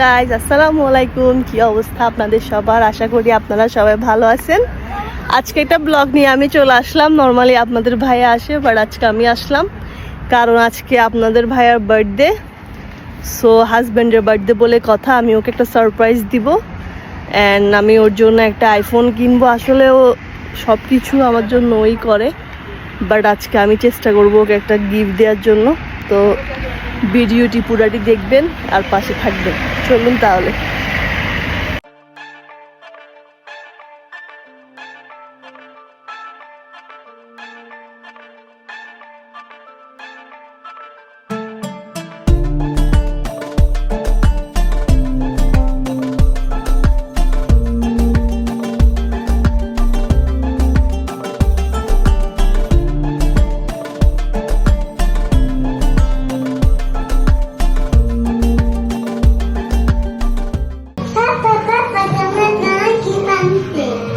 Guys আসসালামু আলাইকুম। কি অবস্থা আপনাদের সবার? আশা করি আপনারা সবাই ভালো আছেন। আজকে একটা ব্লগ নিয়ে আমি চলে আসলাম। নর্মালি আপনাদের ভাইয়া আসে বাট আজকে আমি আসলাম। কারণ আজকে আপনাদের ভাইয়ার বার্থডে সো হাজব্যান্ডের বার্থডে বলে কথা, আমি ওকে একটা সারপ্রাইজ দিব। অ্যান্ড আমি ওর জন্য একটা আইফোন কিনবো। আসলে ও সব কিছু আমার জন্য ওই করে। বাট আজকে আমি চেষ্টা করব ওকে একটা গিফট দেওয়ার জন্য। তো ভিডিওটি পুরাটি দেখবেন আর পাশে থাকবেন। চলুন তাহলে।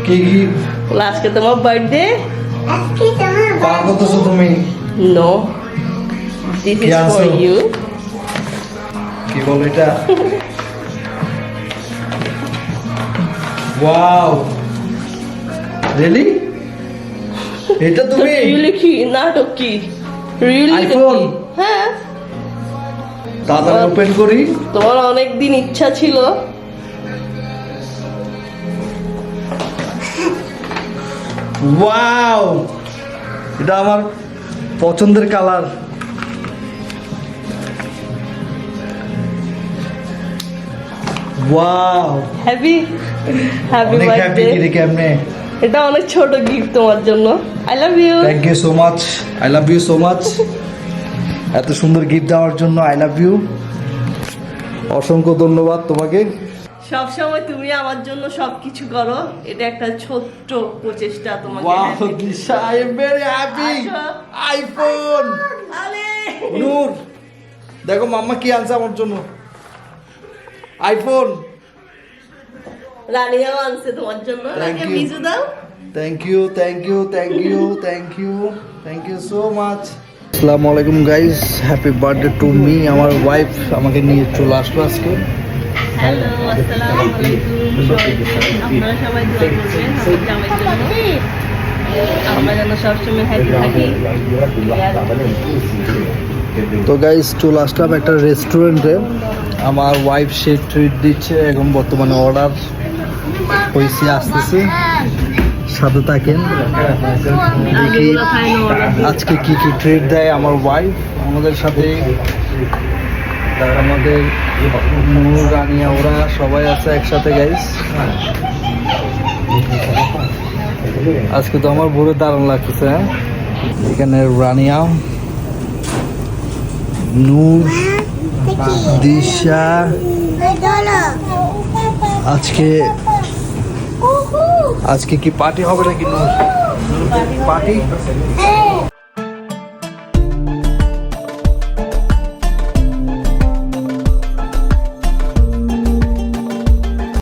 কি কি? আজকে তোমার বার্থডে আজকে তোমার পার করতেছো তুমি? No this is for you কি বল এটা? ওয়াও রিয়েলি এটা তুমি? রিয়েলি কি? নাটক কি? Really iPhone? হ্যাঁ। তাড়াতাড়ি ওপেন করি। তোমার অনেক দিন ইচ্ছা ছিল। ওয়াও এটা আমার পছন্দের colour. Wow happy happy birthday কেমনে? এটা অনেক ছোট গিফট তোমার জন্য। I love you thank you so much I love you so much এত সুন্দর গিফট দেওয়ার জন্য আই লাভ ইউ অসংখ্য ধন্যবাদ তোমাকে। সব সময় তুমি আমার জন্য সবকিছু করো। এটা একটা ছোট্ট প্রচেষ্টা তোমাকে wow Disha I am very happy iPhone আরে। নূর দেখো মাম্মা কি আনছে আমার জন্য। আইফোন রানিয়াও আনছে তোমার জন্য। রানিয়া you. দাও। Thank you thank you thank you thank you thank you so much আসসালামু আলাইকুম guys happy birthday to me আমার ওয়াইফ আমাকে নিয়ে চলে আসলো আজকে। হ্যালো আসসালামু আলাইকুম। আপনারা সবাই দোয়া করবেন আমার জন্য আমরা যেন সবসময় হ্যাপি থাকি। তো গাইস চলে আসলাম একটা রেস্টুরেন্টে আমার ওয়াইফ সে ট্রিট দিচ্ছে এখন বর্তমানে অর্ডার হয়েছে আসতেছে। সাথে থাকেন। আজকে কি কি ট্রিট দেয় আমার ওয়াইফ আমাদের সাথে আমাদের নূর রানিয়া ওরা সবাই আছে একসাথে গাইস আজকে তো আমার ভোরে দারুণ লাগতেছে হ্যাঁ? এখানে রানিয়া নূর দিশা আজকে আজকে কি পার্টি হবে নাকি নূর? পার্টি